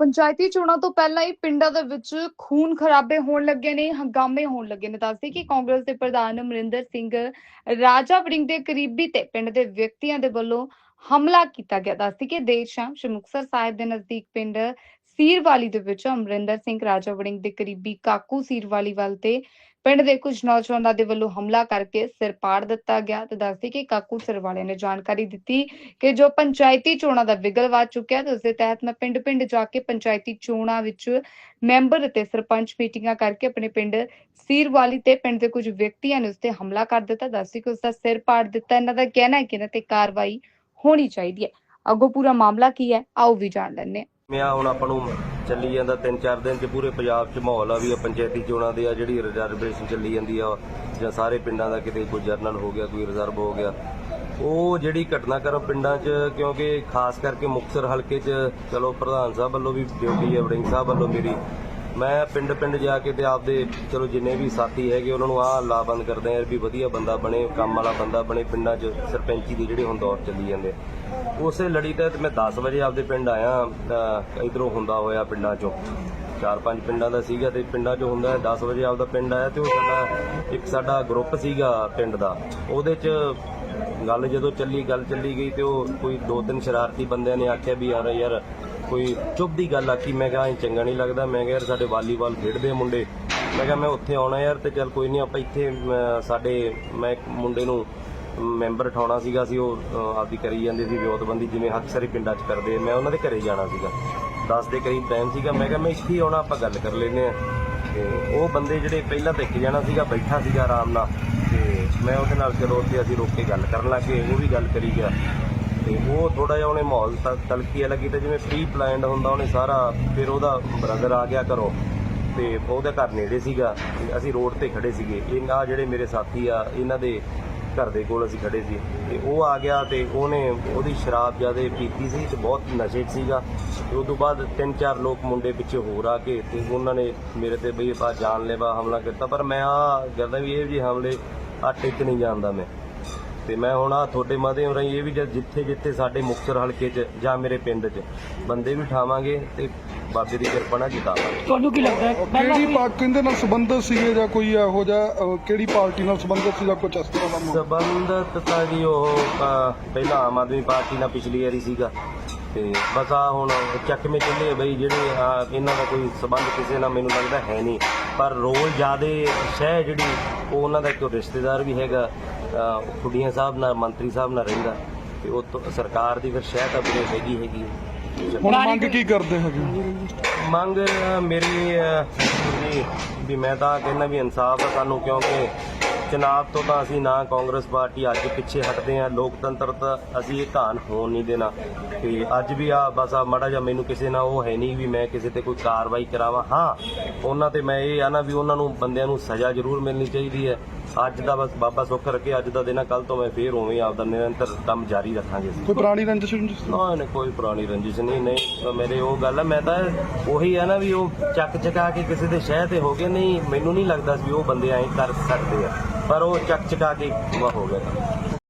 ਪੰਚਾਇਤੀ ਚੋਣਾਂ ਤੋਂ ਪਹਿਲਾਂ ਹੀ ਪਿੰਡਾਂ ਦੇ ਵਿੱਚ ਖੂਨ ਖਰਾਬੇ ਹੋਣ ਲੱਗੇ ਨੇ, ਹੰਗਾਮੇ ਹੋਣ ਲੱਗੇ ਨੇ। ਦੱਸਦੇ ਕਿ ਕਾਂਗਰਸ ਦੇ ਪ੍ਰਧਾਨ ਅਮਰਿੰਦਰ ਸਿੰਘ ਰਾਜਾ ਵੜਿੰਗ ਦੇ ਕਰੀਬੀ ਤੇ ਪਿੰਡ ਦੇ ਵਿਅਕਤੀਆਂ ਦੇ ਵੱਲੋਂ ਹਮਲਾ ਕੀਤਾ ਗਿਆ। ਦੱਸਦੇ ਕਿ ਦੇਰ ਸ਼ਾਮ ਸ਼੍ਰੀ ਮੁਕਤਸਰ ਸਾਹਿਬ ਦੇ ਨਜ਼ਦੀਕ ਪਿੰਡ ਸੀਰਵਾਲੀ ਦੇ ਵਿੱਚ ਅਮਰਿੰਦਰ ਸਿੰਘ, ਰਾਜਾ ਵੜਿੰਗ ਦੇ ਕਰੀਬੀ ਕਾਕੂ ਸੀਰਵਾਲੀ ਵੱਲ ਤੇ ਪਿੰਡ ਦੇ ਕੁਝ ਨੌਜਵਾਨਾਂ ਦੇ ਵੱਲੋਂ ਹਮਲਾ ਕਰਕੇ ਸਿਰ ਪਾੜ ਦਿੱਤਾ ਗਿਆ ਤੇ ਦੱਸਦੇ ਕਿ ਕਾਕੂ ਸਿਰਵਾਲੇ ਨੇ ਜਾਣਕਾਰੀ ਦਿੱਤੀ ਕਿ ਜੋ ਪੰਚਾਇਤੀ ਚੋਣਾਂ ਦਾ ਵਿਗਲ ਵੱਜ ਚੁੱਕਿਆ ਤੇ ਉਸ ਦੇ ਤਹਿਤ ਮੈਂ ਪਿੰਡ-ਪਿੰਡ ਜਾ ਕੇ ਪੰਚਾਇਤੀ ਚੋਣਾਂ ਵਿੱਚ ਮੈਂਬਰ ਅਤੇ ਸਰਪੰਚ ਮੀਟਿੰਗਾਂ ਕਰਕੇ ਆਪਣੇ ਪਿੰਡ ਸੀਰਵਾਲੀ ਤੇ ਪਿੰਡ ਦੇ ਕੁਝ ਵਿਅਕਤੀਆਂ ਨੇ ਉਸ ਤੇ ਹਮਲਾ ਕਰ ਦਿੱਤਾ। ਦੱਸਦੀ ਕਿ ਉਸ ਦਾ ਸਿਰ ਪਾੜ ਦਿੱਤਾ। ਇਹਨਾਂ ਦਾ ਕਹਿਣਾ ਹੈ ਕਿ ਇਹਨਾਂ ਤੇ ਕਾਰਵਾਈ ਹੋਣੀ ਚਾਹੀਦੀ ਹੈ। ਅੱਗੋਂ ਪੂਰਾ ਮਾਮਲਾ ਕੀ ਹੈ, ਆਓ ਵੀ ਜਾਣ ਲੈਂਦੇ ਹਾਂ। ਮਿਆ ਹੁਣ ਆਪਾਂ ਨੂੰ ਚੱਲੀ ਜਾਂਦਾ ਤਿੰਨ ਚਾਰ ਦਿਨ ਚ ਪੂਰੇ ਪੰਜਾਬ ਚ ਮਾਹੌਲ ਆ ਵੀ ਆ, ਪੰਚਾਇਤੀ ਚੋਣਾਂ ਦੇ ਆ, ਜਿਹੜੀ ਰਿਜ਼ਰਵੇਸ਼ਨ ਚੱਲੀ ਜਾਂਦੀ ਆ, ਜਾਂ ਸਾਰੇ ਪਿੰਡਾਂ ਦਾ ਕਿਤੇ ਕੋਈ ਜਰਨਲ ਹੋ ਗਿਆ, ਕੋਈ ਰਿਜ਼ਰਵ ਹੋ ਗਿਆ। ਉਹ ਜਿਹੜੀ ਘਟਨਾਕ੍ਰਮ ਪਿੰਡਾਂ 'ਚ, ਕਿਉਂਕਿ ਖਾਸ ਕਰਕੇ ਮੁਕਤਸਰ ਹਲਕੇ 'ਚ, ਚਲੋ ਪ੍ਰਧਾਨ ਸਾਹਿਬ ਵੱਲੋਂ ਵੀ ਡਿਊਟੀ ਹੈ ਵੜਿੰਗ ਸਾਹਿਬ ਵੱਲੋਂ ਮੇਰੀ ਮੈਂ ਪਿੰਡ ਪਿੰਡ ਜਾ ਕੇ ਤੇ ਆਪਦੇ ਚਲੋ ਜਿੰਨੇ ਵੀ ਸਾਥੀ ਹੈਗੇ ਉਹਨਾਂ ਨੂੰ ਆਹ ਲਾਬੰਦ ਕਰਦੇ ਆ ਵੀ ਵਧੀਆ ਬੰਦਾ ਬਣੇ, ਕੰਮ ਵਾਲਾ ਬੰਦਾ ਬਣੇ, ਪਿੰਡਾਂ 'ਚ ਸਰਪੰਚੀ ਦੀ ਜਿਹੜੇ ਹੁਣ ਦੌਰ ਚੱਲੀ ਜਾਂਦੇ ਉਸੇ ਲੜੀ ਤਹਿਤ ਮੈਂ 10 ਵਜੇ ਆਪਦੇ ਪਿੰਡ ਆਇਆ ਇਧਰੋਂ ਹੁੰਦਾ ਹੋਇਆ ਪਿੰਡਾਂ 'ਚੋਂ। ਚਾਰ ਪੰਜ ਪਿੰਡਾਂ ਦਾ ਸੀਗਾ ਤੇ ਪਿੰਡਾਂ 'ਚ ਹੁੰਦਾ 10 ਵਜੇ ਆਪਦਾ ਪਿੰਡ ਆਇਆ ਤੇ ਉਹ ਸਾਡਾ, ਇੱਕ ਸਾਡਾ ਗਰੁੱਪ ਸੀਗਾ ਪਿੰਡ ਦਾ। ਉਹਦੇ 'ਚ ਗੱਲ ਜਦੋਂ ਚੱਲੀ ਗੱਲ ਚੱਲੀ ਗਈ ਤੇ ਉਹ ਕੋਈ ਦੋ ਤਿੰਨ ਸ਼ਰਾਰਤੀ ਬੰਦਿਆਂ ਨੇ ਆਖਿਆ ਵੀ ਯਾਰ ਯਾਰ ਕੋਈ ਚੁੱਪ ਦੀ ਗੱਲ ਆਖੀ। ਮੈਂ ਕਿਹਾ ਇਹ ਚੰਗਾ ਨਹੀਂ ਲੱਗਦਾ। ਮੈਂ ਕਿਹਾ ਯਾਰ ਸਾਡੇ ਵਾਲੀਬਾਲ ਖੇਡਦੇ ਆ ਮੁੰਡੇ। ਮੈਂ ਕਿਹਾ ਮੈਂ ਉੱਥੇ ਆਉਣਾ ਯਾਰ ਤੇ ਚੱਲ ਕੋਈ ਨਹੀਂ ਆਪਾਂ ਇੱਥੇ ਅਮ, ਸਾਡੇ ਮੈਂ ਇੱਕ ਮੁੰਡੇ ਨੂੰ ਮੈਂਬਰ ਠਾਉਣਾ ਸੀਗਾ ਸੀ ਉਹ ਆਪਦੀ ਕਰੀ ਜਾਂਦੇ ਸੀ ਵਿਉਤਬੰਦੀ ਜਿਵੇਂ ਅਕਸਰ ਹੀ ਪਿੰਡਾਂ 'ਚ ਕਰਦੇ ਮੈਂ ਉਹਨਾਂ ਦੇ ਘਰੇ ਜਾਣਾ ਸੀਗਾ। 10 ਦੇ ਕਰੀਬ ਟਾਈਮ ਸੀਗਾ। ਮੈਂ ਕਿਹਾ ਮੈਂ ਇੱਥੇ ਹੀ ਆਉਣਾ ਆਪਾਂ ਗੱਲ ਕਰ ਲੈਨੇ ਆ। ਤੇ ਉਹ ਬੰਦੇ ਜਿਹੜੇ ਪਹਿਲਾਂ ਤਾਂ ਇੱਕ ਜਾਣਾ ਸੀਗਾ ਬੈਠਾ ਸੀਗਾ ਆਰਾਮ ਨਾਲ। ਮੈਂ ਉਹਦੇ ਨਾਲ ਚਲੋ ਉੱਥੇ ਅਸੀਂ ਰੋਕ ਕੇ ਗੱਲ ਕਰਨ ਲੱਗੇ ਉਹ ਵੀ ਗੱਲ ਕਰੀ ਗਿਆ। ਤੇ ਉਹ ਥੋੜਾ ਜਿਹਾ ਉਹਨੇ ਮਾਹੌਲ ਤ- ਤਲਕੀਆ ਲੱਗੀ ਤੇ ਜਿਵੇਂ ਪ੍ਰੀ ਪਲਾਨਡ ਹੁੰਦਾ, ਉਹਨੇ ਸਾਰਾ ਫਿਰ ਉਹਦਾ ਬ੍ਰਦਰ ਆ ਗਿਆ ਘਰੋਂ ਤੇ ਉਹਦੇ ਘਰ ਨੇੜੇ ਸੀਗਾ। ਤੇ ਅਸੀਂ ਰੋਡ ਤੇ ਖੜੇ ਸੀਗੇ। ਇਹ ਆ ਜਿਹੜੇ ਮੇਰੇ ਸਾਥੀ ਆ, ਇਹਨਾਂ ਦੇ ਘਰ ਦੇ ਕੋਲ ਅਸੀਂ ਖੜੇ ਸੀ। ਤੇ ਉਹ ਆ ਗਿਆ ਤੇ ਉਹਨੇ ਉਹਦੀ ਸ਼ਰਾਬ ਜ਼ਿਆਦਾ ਪੀਤੀ ਸੀ ਤੇ ਬਹੁਤ ਨਸ਼ੇ 'ਚ ਸੀਗਾ। ਤੇ ਉਸ ਤੋਂ ਬਾਅਦ ਤਿੰਨ ਚਾਰ ਲੋਕ ਮੁੰਡੇ ਪਿੱਛੇ ਹੋਰ ਆ ਕੇ ਤੇ ਉਹਨਾਂ ਨੇ ਮੇਰੇ ਤੇ ਬਈ ਬਾ ਜਾਨਲੇਵਾ ਹਮਲਾ ਕੀਤਾ। ਪਰ ਮੈਂ ਆ ਕਰਦਾ ਵੀ ਇਹ ਜੀ ਹਮਲੇ ਆ ਟਿਕ ਨਹੀਂ ਜਾਂਦਾ ਮੈਂ। ਤੇ ਮੈਂ ਹੁਣ ਆ ਤੁਹਾਡੇ ਮਾਧਿਅਮ ਰਾਹੀਂ ਇਹ ਵੀ ਜਿੱਥੇ ਜਿੱਥੇ ਸਾਡੇ ਮੁਕਤਸਰ ਹਲਕੇ 'ਚ ਜਾਂ ਮੇਰੇ ਪਿੰਡ 'ਚ ਬੰਦੇ ਵੀ ਠਾਵਾਂਗੇ ਤੇ ਬਾਬੇ ਦੀ ਕਿਰਪਾ ਨਾਲ ਜਿਤਾਵਾਂਗੇ। ਤੁਹਾਨੂੰ ਕੀ ਲੱਗਦਾ ਹੈ? ਪਹਿਲਾਂ ਕਿਹੜੀ ਪਾਰਟੀ ਦੇ ਨਾਲ ਸੰਬੰਧਿਤ ਸੀਗੇ ਜਾਂ ਕੋਈ ਇਹੋ ਜਿਹਾ ਕਿਹੜੀ ਪਾਰਟੀ ਨਾਲ ਸੰਬੰਧਿਤ ਸੀ ਜਾਂ ਕੁਝ ਇਸ ਤਰ੍ਹਾਂ ਦਾ? ਸਬੰਧਤ ਤਾਂ ਜੀ ਉਹ ਪਹਿਲਾਂ ਆਮ ਆਦਮੀ ਪਾਰਟੀ ਨਾਲ ਪਿਛਲੀ ਵਾਰੀ ਸੀਗਾ। ਤੇ ਬਸ ਆ ਹੁਣ ਚੱਕਵੇਂ ਚੱਲੇ ਆ ਬਈ ਜਿਹੜੇ ਆ ਇਹਨਾਂ ਦਾ ਕੋਈ ਸਬੰਧ ਕਿਸੇ ਨਾਲ ਮੈਨੂੰ ਲੱਗਦਾ ਹੈ ਨਹੀਂ। ਪਰ ਰੋਲ ਜਿਆਦੇ ਸ਼ਹਿ ਜਿਹੜੀ ਉਹ ਉਹਨਾਂ ਦਾ ਇੱਕ ਰਿਸ਼ਤੇਦਾਰ ਵੀ ਹੈਗਾ ਖੁੱਡੀਆਂ ਸਾਹਿਬ ਨਾਲ ਮੰਤਰੀ ਸਾਹਿਬ ਨਾਲ ਰਹਿੰਦਾ। ਤੇ ਉਹ ਸਰਕਾਰ ਦੀ ਫਿਰ ਸ਼ਹਿ ਤਾਂ ਵੀਰੇ ਹੈਗੀ ਹੈਗੀ। ਹੁਣ ਮੰਗ ਕੀ ਕਰਦੇ ਹੈਗੇ? ਮੰਗ ਮੇਰੀ ਵੀ ਮੈਂ ਤਾਂ ਕਹਿੰਦਾ ਵੀ ਇਨਸਾਫ ਆ ਸਾਨੂੰ ਕਿਉਂਕਿ ਚੁਣਾਵ ਤੋਂ ਤਾਂ ਅਸੀਂ ਨਾ ਕਾਂਗਰਸ ਪਾਰਟੀ ਅੱਜ ਪਿੱਛੇ ਹਟਦੇ ਆ ਲੋਕਤੰਤਰ ਤਾਂ ਅਸੀਂ ਇਹ ਧਾਨ ਹੋਣ ਨਹੀਂ ਦੇਣਾ। ਤੇ ਅੱਜ ਵੀ ਆ ਬਸ ਆ ਮੜਾ ਜਾ ਮੈਨੂੰ ਕਿਸੇ ਨਾਲ ਉਹ ਹੈ ਨਹੀਂ ਵੀ ਮੈਂ ਕਿਸੇ ਤੇ ਕੋਈ ਕਾਰਵਾਈ ਕਰਾਵਾਂ। ਹਾਂ ਉਹਨਾਂ ਤੇ ਮੈਂ ਇਹ ਆ ਨਾ ਵੀ ਉਹਨਾਂ ਨੂੰ ਬੰਦਿਆਂ ਨੂੰ ਸਜ਼ਾ ਜ਼ਰੂਰ ਮਿਲਣੀ ਚਾਹੀਦੀ ਹੈ। ਅੱਜ ਦਾ ਬਸ ਬਾਬਾ ਸੁੱਖ ਰੱਖੇ ਅੱਜ ਦਾ ਦਿਨ ਕੱਲ ਤੋਂ ਮੈਂ ਫੇਰ ਉਵੇਂ ਆਪਦਾ ਨਿਰੰਤਰ ਕੰਮ ਜਾਰੀ ਰੱਖਾਂਗੇ ਕੋਈ ਪੁਰਾਣੀ ਰੰਜਿਸ਼ ਰੁੰਜਿਸ਼? ਨਾ ਨਹੀਂ ਕੋਈ ਪੁਰਾਣੀ ਰੰਜਿਸ਼ ਨਹੀਂ ਨਹੀਂ ਤਾਂ ਮੇਰੇ ਉਹ ਗੱਲ ਆ ਮੈਂ ਤਾਂ ਉਹੀ ਆ ਨਾ ਵੀ ਉਹ ਚੱਕ ਚਕਾ ਕੇ ਕਿਸੇ ਦੇ ਸ਼ਹਿ ਤੇ ਹੋ ਗਏ ਨਹੀਂ ਮੈਨੂੰ ਨਹੀਂ ਲੱਗਦਾ ਸੀ ਵੀ ਉਹ ਬੰਦੇ ਐਂ ਕਰ ਸਕਦੇ ਆ। ਪਰ ਉਹ ਚੱਕ ਚਕਾ ਕੇ ਹੋ ਗਿਆ।